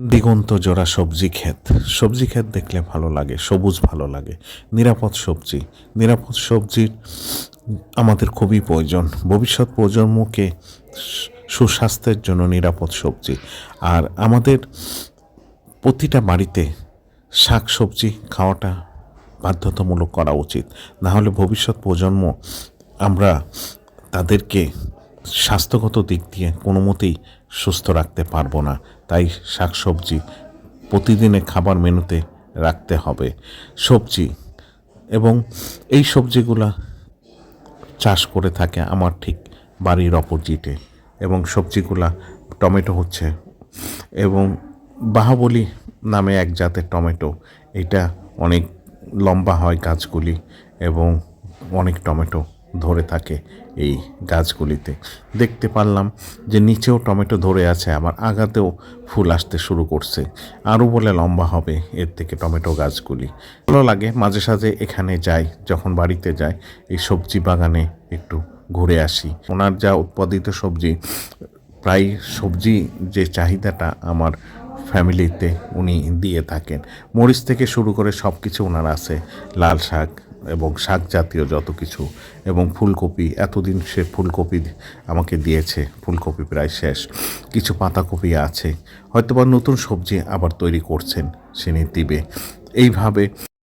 দিগন্ত জোড়া সবজি ক্ষেত। সবজি ক্ষেত দেখলে ভালো লাগে, সবুজ ভালো লাগে। নিরাপদ সবজি। নিরাপদ সবজির আমাদের খুবই প্রয়োজন। ভবিষ্যৎ প্রজন্মকে সুস্বাস্থ্যের জন্য নিরাপদ সবজি। আর আমাদের প্রতিটা বাড়িতে শাক সবজি খাওয়াটা বাধ্যতামূলক করা উচিত। না হলে ভবিষ্যৎ প্রজন্ম আমরা তাদেরকে স্বাস্থ্যগত দিক দিয়ে কোনো মতেই সুস্থ রাখতে পারব না। তাই শাক সবজি প্রতিদিনের খাবার মেনুতে রাখতে হবে। সবজি এবং এই সবজিগুলা চাষ করে থাকে আমার ঠিক বাড়ির অপোজিটে এবং সবজিগুলা টমেটো হচ্ছে এবং বাহাবলী নামে এক জাতের টমেটো। এটা অনেক লম্বা হয় গাছগুলি এবং অনেক টমেটো। ধরে থাকে এই গাছগুলিতে। দেখতে পারলাম যে নিচেও টমেটো ধরে আছে, আবার আগাতেও ফুল আসতে শুরু করছে। আরও বলে লম্বা হবে এর থেকে টমেটো গাছগুলি। ভালো লাগে মাঝে সাঝে এখানে যাই, যখন বাড়িতে যাই, এই সবজি বাগানে একটু ঘুরে আসি। ওনার যা উৎপাদিত সবজি, প্রায় সবজি যে চাহিদাটা আমার ফ্যামিলিতে উনি দিয়ে থাকেন। মরিচ থেকে শুরু করে সব কিছু ওনার আছে, লাল শাক এবং শাক জাতীয় যত কিছু এবং ফুলকপি, এতদিন সে ফুলকপি আমাকে দিয়েছে, ফুলকপি প্রায় শেষ। কিছু পাতাকপি আছে, হয়তোবা নতুন সবজি আবার তৈরি করছেন, সে দিবে। এইভাবে